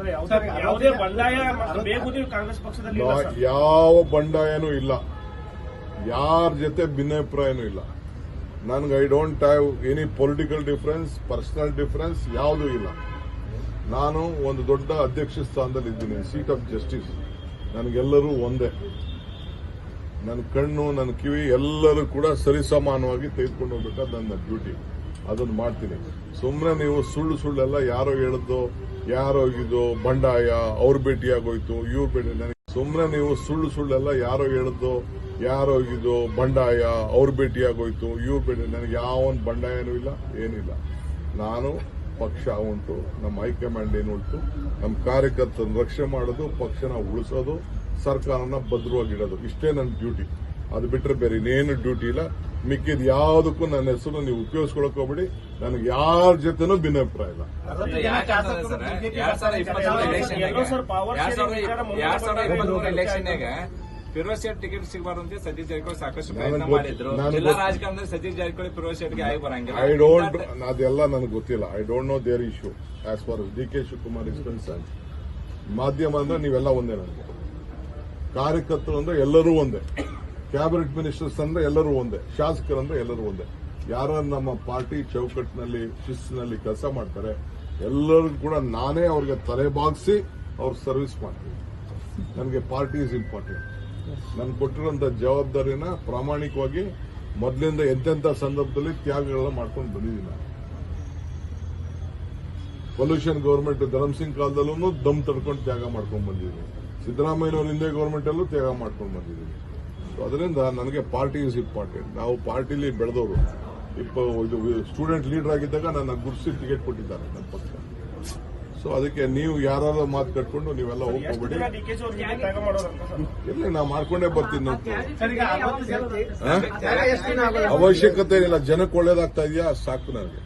ಅಂದ್ರೆ ಯಾವುದೇ ಯಾವುದೇ ಬಂಡಾಯ ಮತ್ತು ಬೇಗುದಿ ಕಾಂಗ್ರೆಸ್ ಪಕ್ಷದಲ್ಲಿ ಇಲ್ಲ ಸರ್. ಯಾವ ಬಂಡಾಯನೂ ಇಲ್ಲ. ಯಾರ ಜೊತೆ ಭಿನ್ನಾಭಿಪ್ರಾಯನೂ ಇಲ್ಲ. ನನ್ಗೆ I don't have any political difference personal difference ಯಾವುದೂ ಇಲ್ಲ. ನಾನು ಒಂದು ದೊಡ್ಡ ಅಧ್ಯಕ್ಷ ಸ್ಥಾನದಲ್ಲಿ ಇದ್ದೀನಿ ಸೀಟ್ ಆಫ್ ಜಸ್ಟಿಸ್ ನನಗೆಲ್ಲರೂ ಒಂದೇ. ನನ್ನ ಕಣ್ಣು, ನನ್ನ ಕಿವಿ ಎಲ್ಲರೂ ಕೂಡ ಸರಿಸಮಾನವಾಗಿ ತೆಗೆದುಕೊಂಡು ಹೋಗ್ಬೇಕಾದ ನನ್ನ ಡ್ಯೂಟಿ ಅದನ್ನು ಮಾಡ್ತೀನಿ. ಸುಮ್ಮನೆ ನೀವು ಸುಳ್ಳು ಸುಳ್ಳೆಲ್ಲ, ಯಾರೋ ಹೇಳಿದ್ದು, ಯಾರೋ ಇದು ಬಂಡಾಯ, ಅವ್ರ ಭೇಟಿಯಾಗೋಯ್ತು, ಇವ್ರ ಭೇಟಿ ನನಗೆ. ಸುಮ್ಮನೆ ನೀವು ಸುಳ್ಳು ಸುಳ್ಳೆಲ್ಲ, ಯಾರೋ ಹೇಳಿದ್ದು, ಯಾರೋ ಇದು ಬಂಡಾಯ, ಅವ್ರ ಭೇಟಿಯಾಗೋಯ್ತು, ಇವ್ರ ಭೇಟಿ. ನನಗೆ ಯಾವನ್ ಬಂಡಾಯನೂ ಇಲ್ಲ ಏನಿಲ್ಲ ನಾನು ಪಕ್ಷ ಉಂಟು. ನಮ್ಮ ಹೈಕಮಾಂಡ್ ಏನು ಉಂಟು? ನಮ್ಮ ಕಾರ್ಯಕರ್ತರನ್ನು ರಕ್ಷಣೆ ಮಾಡೋದು, ಪಕ್ಷನ ಉಳಿಸೋದು ಸರ್ಕಾರನ ಭದ್ರವಾಗಿಡೋದು. ಇಷ್ಟೇ ನನ್ನ ಡ್ಯೂಟಿ ಅದು ಬಿಟ್ಟರೆ ಬೇರೆ ಇನ್ನೇನು ಡ್ಯೂಟಿ ಇಲ್ಲ. ಮಿಕ್ಕಿದ ಯಾವುದಕ್ಕೂ ನನ್ನ ಹೆಸರು ನೀವು ಉಪಯೋಗಿಸ್ಕೊಳಕ್ ಹೋಗ್ಬೇಡಿ. ನನಗೆ ಯಾರ ಜೊತೆನೂ ಭಿನ್ನಾಭಿಪ್ರಾಯ ಇಲ್ಲ. ಫಿರೋಜ್ ಶೆಟ್ ಟಿಕೆಟ್ ಸಿಗಬಾರ್ದು ಸತೀಶ್ ಜಾರಕಿಹೊಳಿ ಸಾಕಷ್ಟು ಪ್ರಯತ್ನ ಮಾಡಿದ್ರು. ಜಿಲ್ಲಾ ಗೊತ್ತು. ರಾಜಕಾರಣದಲ್ಲಿ ಸತೀಶ್ ಜಾರಕಿಹೊಳಿ ಫಿರೋಜ್ ಶೆಟ್ಗೆ ಆಗಿ ಬರಂಗಿಲ್ಲ. ಐ ಡೋಂಟ್ ಅದೆಲ್ಲ ನನಗೆ ಗೊತ್ತಿಲ್ಲ. I don't know there issue as far D K Shivakumar is concern ಮಾಧ್ಯಮ ಅಂದ್ರೆ ನೀವೆಲ್ಲ ಒಂದೇ ನನಗೆ. ಕಾರ್ಯಕರ್ತರು ಅಂದ್ರೆ ಎಲ್ಲರೂ ಒಂದೇ. ಕ್ಯಾಬಿನೆಟ್ ಮಿನಿಸ್ಟರ್ಸ್ ಅಂದ್ರೆ ಎಲ್ಲರೂ ಒಂದೇ. ಶಾಸಕರಂದ್ರೆ ಎಲ್ಲರೂ ಒಂದೇ. ಯಾರು ನಮ್ಮ ಪಾರ್ಟಿ ಚೌಕಟ್ಟಿನಲ್ಲಿ, ಶಿಸ್ತಿನಲ್ಲಿ ಕೆಲಸ ಮಾಡ್ತಾರೆ, ಎಲ್ಲರಿಗೂ ಕೂಡ ನಾನೇ ಅವ್ರಿಗೆ ತಲೆ ಬಾಗಿಸಿ ಅವ್ರ ಸರ್ವಿಸ್ ಮಾಡ್ತೀನಿ. ನನಗೆ ಪಾರ್ಟಿ ಇಸ್ ಇಂಪಾರ್ಟೆಂಟ್ ನನ್ಗೆ ಕೊಟ್ಟಿರುವಂತ ಜವಾಬ್ದಾರಿನ ಪ್ರಾಮಾಣಿಕವಾಗಿ ಮೊದಲಿಂದ ಎಂತೆಂಥ ಸಂದರ್ಭದಲ್ಲಿ ತ್ಯಾಗಗಳನ್ನ ಮಾಡ್ಕೊಂಡು ಬಂದಿದ್ದೀನಿ ನಾನು. ಪೊಲ್ಯೂಷನ್ ಗೌರ್ಮೆಂಟ್ ಧರಮ್ ಸಿಂಗ್ ಕಾಲದಲ್ಲೂ ದಮ್ ತಡ್ಕೊಂಡು ತ್ಯಾಗ ಮಾಡ್ಕೊಂಡು ಬಂದಿದ್ದೀನಿ. ಸಿದ್ದರಾಮಯ್ಯನವ್ರ ಹಿಂದೆ ಗೌರ್ಮೆಂಟ್ ಅಲ್ಲೂ ತ್ಯಾಗ ಮಾಡ್ಕೊಂಡು ಬಂದಿದ್ದೀನಿ ಸೊ ಅದರಿಂದ ನನಗೆ ಪಾರ್ಟಿ ಇಸ್ ಇಂಪಾರ್ಟೆಂಟ್ ನಾವು ಪಾರ್ಟಿಲಿ ಬೆಳೆದವರು. ಇಪ್ಪ ಇದು ಸ್ಟೂಡೆಂಟ್ ಲೀಡರ್ ಆಗಿದ್ದಾಗ ನನ್ನ ಗುರುಸಿ ಟಿಕೆಟ್ ಕೊಟ್ಟಿದ್ದಾರೆ ನನ್ನ ಪಕ್ಷ. ಸೊ ಅದಕ್ಕೆ ನೀವು ಯಾರು ಮಾತು ಕಟ್ಕೊಂಡು ನೀವೆಲ್ಲ ಹೋಗ್ಬಿಡಿ. ಹೋಗ್ಕೋಬೇಡಿ ಇಲ್ಲ ನಾ ಮಾಡ್ಕೊಂಡೇ ಬರ್ತೀನಿ ನಾವು? ಅವಶ್ಯಕತೆ ಇಲ್ಲ ಜನಕ್ಕೆ ಒಳ್ಳೇದಾಗ್ತಾ ಇದೆಯಾ? ಸಾಕು ನನಗೆ.